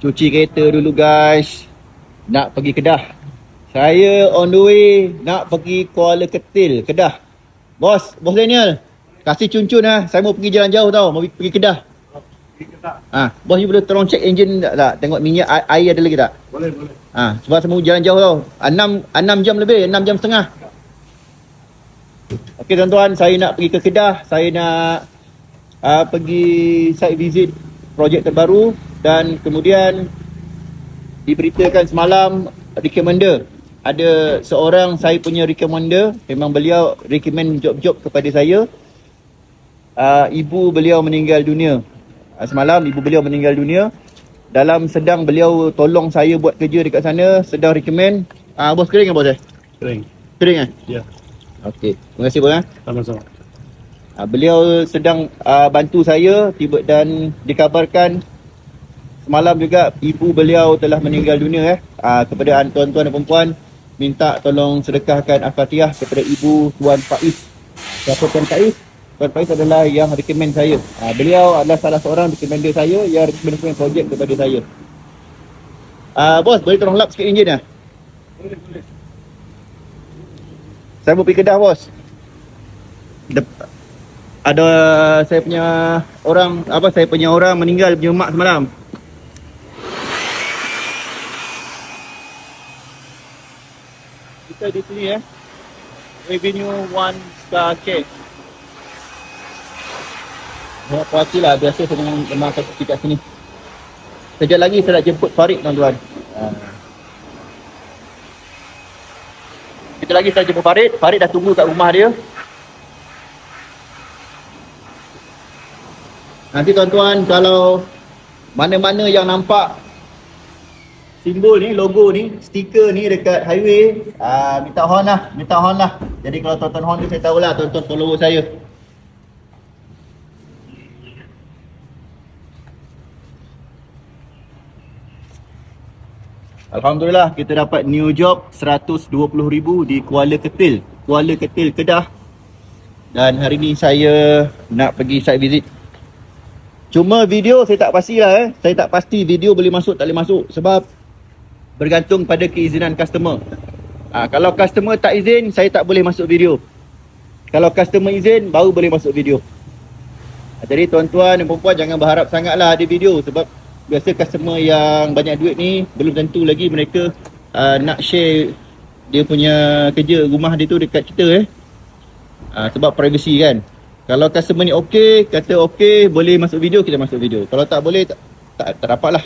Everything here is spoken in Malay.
cuci kereta dulu guys. Nak pergi Kedah. Saya on the way nak pergi Kuala Ketil, Kedah. Bos, Bos Daniel. Kasih cun-cun lah. Saya mau pergi jalan jauh tau. Mau pergi Kedah. Ah, bos ni boleh tolong check engine tak, tak? Tengok minyak air ada lagi tak? Boleh, boleh. Ah, sebab saya mau jalan jauh tau. 6 6 jam lebih, 6 jam setengah. Okey tuan-tuan, saya nak pergi ke Kedah. Saya nak uh, pergi site visit projek terbaru dan kemudian diberitakan semalam recommender. Ada seorang saya punya recommender. Memang beliau recommend job-job kepada saya. Uh, ibu beliau meninggal dunia. Uh, semalam ibu beliau meninggal dunia. Dalam sedang beliau tolong saya buat kerja dekat sana sedang recommend. Uh, bos kering ke bos eh? Kering. kering eh? Ya, okey. Terima kasih bos eh. Sama-sama. Uh, beliau sedang uh, bantu saya tiba dan dikabarkan semalam juga ibu beliau telah meninggal dunia eh. Uh, kepada an- tuan-tuan dan puan minta tolong sedekahkan al-Fatihah kepada ibu Tuan Faiz. Siapa Tuan Faiz? Tuan Faiz adalah yang recommend saya. Uh, beliau adalah salah seorang recommender saya yang recommend projek kepada saya. Uh, bos, boleh tolong lap sikit enjin ah? Boleh, boleh. Saya mau pergi Kedah bos. Dep- ada saya punya orang apa saya punya orang meninggal punya mak semalam. Kita di sini eh. Avenue 1 Star K. Ya, puasi lah. Biasa saya memang akan pergi kat sini. Sekejap lagi saya nak jemput Farid tuan-tuan. Kita lagi saya jumpa Farid. Farid dah tunggu kat rumah dia. Nanti tuan-tuan kalau mana-mana yang nampak simbol ni, logo ni, stiker ni dekat highway, ah minta horn lah, minta horn lah. Jadi kalau tuan-tuan horn tu saya tahulah tuan-tuan follower saya. Alhamdulillah kita dapat new job 120,000 di Kuala Ketil, Kuala Ketil Kedah. Dan hari ni saya nak pergi site visit. Cuma video saya tak pastilah eh. Saya tak pasti video boleh masuk tak boleh masuk sebab bergantung pada keizinan customer. Ha, kalau customer tak izin, saya tak boleh masuk video. Kalau customer izin, baru boleh masuk video. Ha, jadi tuan-tuan dan perempuan jangan berharap sangatlah ada video sebab biasa customer yang banyak duit ni belum tentu lagi mereka uh, nak share dia punya kerja rumah dia tu dekat kita eh. Uh, sebab privacy kan. Kalau customer ni okey, kata okey, boleh masuk video, kita masuk video. Kalau tak boleh, tak, tak, tak dapat lah.